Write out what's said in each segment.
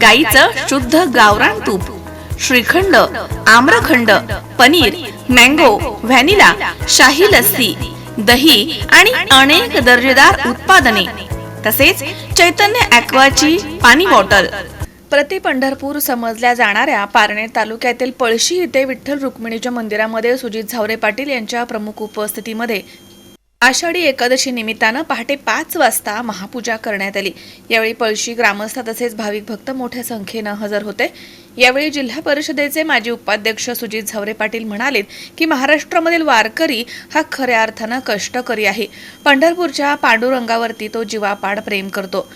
गाईचं शुद्ध गावरान तूप श्रीखंड आम्रखंड पनीर मँगो व्हॅनिला शाही लस्सी दही आणि अनेक दर्जेदार उत्पादने तसेच चैतन्य ॲक्वाची पाणी बॉटल. प्रति पंढरपूर समजल्या जाणाऱ्या पारणे तालुक्यातील पळशी येथे विठ्ठल रुक्मिणीच्या मंदिरामध्ये सुजित झावरे पाटील यांच्या प्रमुख उपस्थितीमध्ये आषाढी एकादशी निमित्तानं पहाटे पाच वाजता महापूजा करण्यात आली. यावेळी पळशी ग्रामस्थ तसेच भाविक भक्त मोठ्या संख्येनं हजर होते. यावेळी जिल्हा परिषदेचे माजी उपाध्यक्ष सुजित झावरे पाटील म्हणालेत की महाराष्ट्रामधील वारकरी हा खऱ्या अर्थानं कष्टकरी आहे. पंढरपूरच्या पांडुरंगावरती तो जीवापाड प्रेम करतो.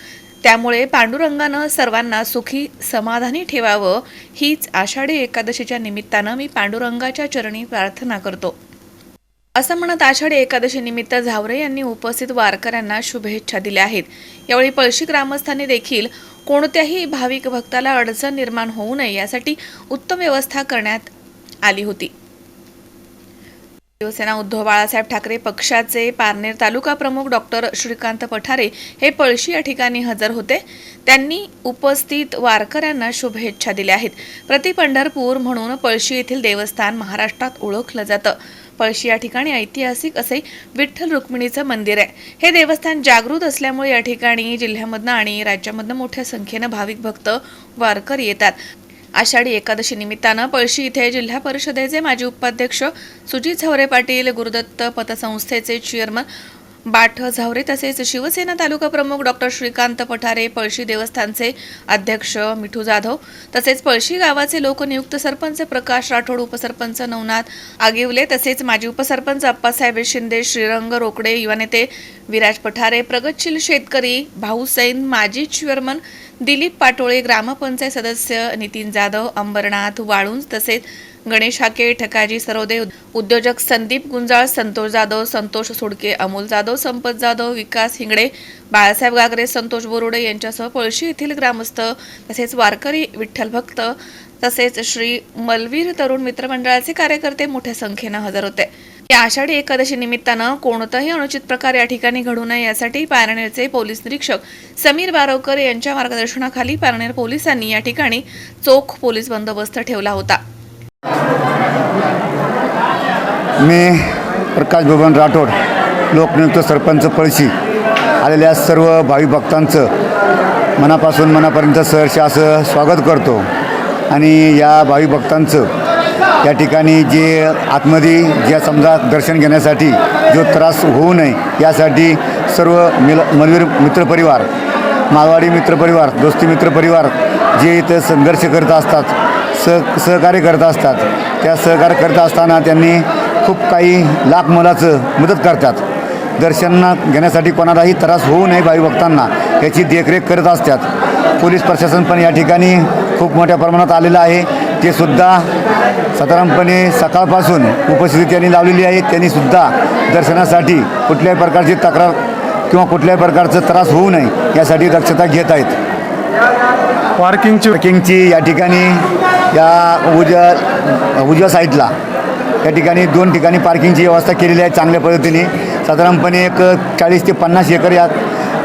त्यामुळे पांडुरंगानं सर्वांना सुखी समाधानी ठेवावं हीच आषाढी एकादशीच्या निमित्तानं मी पांडुरंगाच्या चरणी प्रार्थना करतो. असं म्हणत आषाढी एकादशीनिमित्त झावरे यांनी उपस्थित वारकऱ्यांना शुभेच्छा दिल्या आहेत. यावेळी पळशी ग्रामस्थांनी देखील कोणत्याही भाविक भक्ताला अडचण निर्माण होऊ नये यासाठी उत्तम व्यवस्था करण्यात आली होती. शिवसेना उद्धव बाळासाहेब ठाकरे पक्षाचे पारनेर तालुका प्रमुख डॉक्टर श्रीकांत पठारे हे पळशी या ठिकाणी हजर होते. त्यांनी उपस्थित वारकऱ्यांना शुभेच्छा दिल्या आहेत. प्रति पंढरपूर म्हणून पळशी येथील देवस्थान महाराष्ट्रात ओळखलं जातं. पळशी या ठिकाणी ऐतिहासिक असे विठ्ठल रुक्मिणीचं मंदिर आहे. हे देवस्थान जागृत असल्यामुळे या ठिकाणी जिल्ह्यामधनं आणि राज्यामधनं मोठ्या संख्येनं भाविक भक्त वारकर येतात. आषाढी एकादशी निमित्तानं पळशी इथे जिल्हा परिषदेचे माजी उपाध्यक्ष सुजित झवरे पाटील गुरुदत्त पतसंस्थेचे चेअरमन बाठ झावरे तसेच शिवसेना तालुका प्रमुख डॉक्टर श्रीकांत पठारे पळशी देवस्थानचे अध्यक्ष मिठू जाधव तसेच पळशी गावाचे लोकनियुक्त सरपंच प्रकाश राठोड उपसरपंच नवनाथ आगिवले तसेच माजी उपसरपंच अप्पासाहेब शिंदे श्रीरंग रोकडे युवा नेते विराज पठारे प्रगतशील शेतकरी भाऊसैन माजी चेअरमन दिलीप पाटोळे ग्रामपंचायत सदस्य नितीन जाधव अंबरनाथ वाळुंज तसेच गणेश हाके ठकाजी सरोदे उद्योजक संदीप गुंजाळ संतोष जाधव संतोष सुडके अमोल जाधव संपत जाधव विकास हिंगडे बाळासाहेब गागरे संतोष बोरुडे यांच्यासह पळशी येथील ग्रामस्थ तसेच वारकरी विठ्ठल भक्त तसेच श्री मलवीर तरुण मित्रमंडळाचे कार्यकर्ते मोठ्या संख्येनं हजर होते. या आषाढी एकादशी निमित्तानं कोणताही अनुचित प्रकार या ठिकाणी घडू नये यासाठी पारनेरचे पोलीस निरीक्षक समीर बारवकर यांच्या मार्गदर्शनाखाली पारनेर पोलिसांनी या ठिकाणी चोख पोलीस बंदोबस्त ठेवला होता. मी प्रकाश भुवन राठोड लोकनियुक्त सरपंच पळशी आलेल्या सर्व भावी भक्तांचं मनापासून मनापर्यंत सहर्ष असं स्वागत करतो. आणि या भावी भक्तांचं या ठिकाणी जे आतमध्ये ज्या समजा दर्शन घेण्यासाठी जो त्रास होऊ नये यासाठी सर्व मिल मनवीर मित्रपरिवार मालवाडी मित्रपरिवार दोस्ती मित्रपरिवार जे इथं संघर्ष करत असतात सह सहकार्य करत असतात त्या सहकार्य करत असताना त्यांनी खूप काही लाख मोलाचं मदत करतात. दर्शना घेण्यासाठी कोणालाही त्रास होऊ नये भाविभक्तांना याची देखरेख करत असतात. पोलीस प्रशासन पण या ठिकाणी खूप मोठ्या प्रमाणात आलेलं आहे. ते सुद्धा साधारणपणे सकाळपासून उपस्थिती त्यांनी लावलेली आहे. त्यांनी सुद्धा दर्शनासाठी कुठल्याही प्रकारची तक्रार किंवा कुठल्याही प्रकारचा त्रास होऊ नये यासाठी दक्षता घेत आहेत. पार्किंगची ट्रेकिंगची या ठिकाणी या उजव्या उजव्या साईडला या ठिकाणी दोन ठिकाणी पार्किंगची व्यवस्था केलेली आहे चांगल्या पद्धतीने. साधारणपणे एक चाळीस ते पन्नास एकर या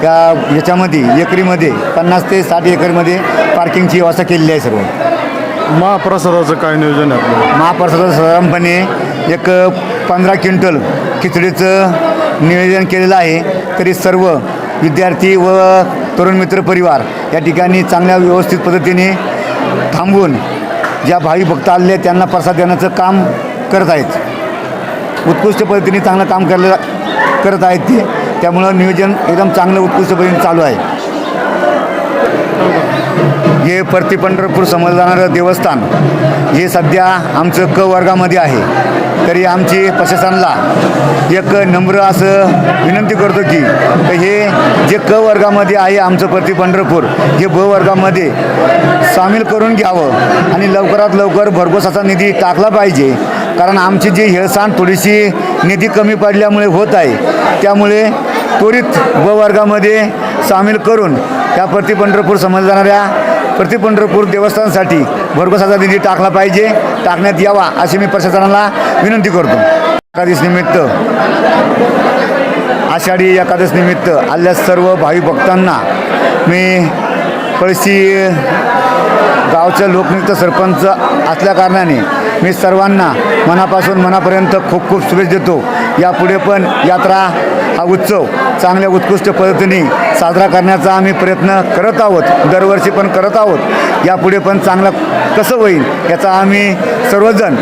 या याच्यामध्ये एकरीमध्ये पन्नास ते साठ एकरमध्ये पार्किंगची व्यवस्था केलेली आहे सर्व. महाप्रसादाचं काय नियोजन आहे आपलं? महाप्रसादाचं साधारणपणे एक पंधरा क्विंटल खिचडीचं नियोजन केलेलं आहे. तरी सर्व विद्यार्थी व तरुण मित्र परिवार या ठिकाणी चांगल्या व्यवस्थित पद्धतीने थांबून ज्या भावी भक्त आले त्यांना प्रसाद देण्याचं काम करत आहेत. उत्कृष्ट पद्धतीने चांगलं काम करले करत आहेत ते. त्यामुळं नियोजन एकदम चांगलं उत्कृष्ट पद्धतीने चालू आहे. हे परती पंढरपूर समजलं जाणारं देवस्थान हे सध्या आमचं क वर्गामध्ये आहे. तरी आमची प्रशासनाला एक नम्र असं विनंती करतो की हे जे क वर्गामध्ये आहे आमचं प्रति पंढरपूर हे ब वर्गामध्ये सामील करून घ्यावं आणि लवकरात लवकर भरघोस असा निधी टाकला पाहिजे. कारण आमची जी हेळसांड थोडीशी निधी कमी पडल्यामुळे होत आहे त्यामुळे त्वरित ब वर्गामध्ये सामील करून या प्रति पंढरपूर समजल्या जाणाऱ्या प्रति पंढरपूर देवस्थानासाठी भरघोस निधी टाकला पाहिजे. टाकण्यात यावा अशी मी प्रशासनाला विनंती करतो. एकादश निमित्त आषाढी एकादश निमित्त आल्या सर्व भावी भक्तांना मी पळशी गावचं लोकनृत्य सरपंच असल्या कारणाने मी सर्वांना मनापासून मनापर्यंत खूप खूप शुभेच्छा देतो. यापुढे पण यात्रा हा उत्सव चांगल्या उत्कृष्ट पद्धतीने साजरा करण्याचा आम्ही प्रयत्न करत आहोत. दरवर्षी पण करत आहोत. यापुढे पण चांगला कसं होईल याचा आम्ही सर्वजण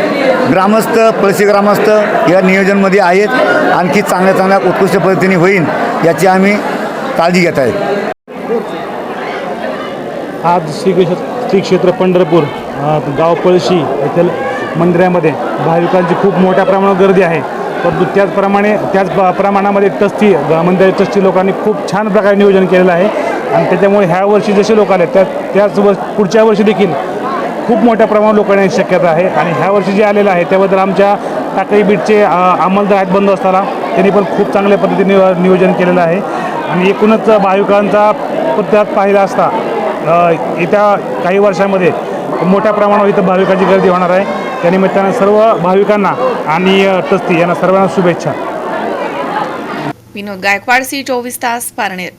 ग्रामस्थ पळशी ग्रामस्थ या नियोजनमध्ये आहेत. आणखी चांगल्या चांगल्या उत्कृष्ट पद्धतीने होईल याची आम्ही काळजी घेत आहेत आज श्री श्री क्षेत्र पंढरपूर गाव पळशी येथील मंदिरामध्ये भाविकांची खूप मोठ्या प्रमाणात गर्दी आहे. परंतु त्याचप्रमाणे त्याच प्रमाणामध्ये टस्ती ग- मंदिराची लोकांनी खूप छान प्रकारे नियोजन केलेलं आहे. आणि त्याच्यामुळे ह्या वर्षी जसे लोक आले त्या त्याच वर्ष पुढच्या वर्षी देखील खूप मोठ्या प्रमाणात लोक येण्याची शक्यता आहे. आणि ह्या वर्षी जे आलेलं आहे त्याबद्दल आमच्या टाकळी बीटचे अंमलदार आहेत बंद असताना त्यांनी पण खूप चांगल्या पद्धतीने नियोजन केलेलं आहे. आणि एकूणच भाविकांचा त्यात पाहिला असता येत्या काही वर्षामध्ये मोठ्या प्रमाणावर इथं भाविकांची गर्दी होणार आहे. त्यानिमित्तानं सर्व भाविकांना आणि तस्ती टस्ती यांना सर्वांना शुभेच्छा. विनोद गायकवाड सी चोवीस तास पारनेर.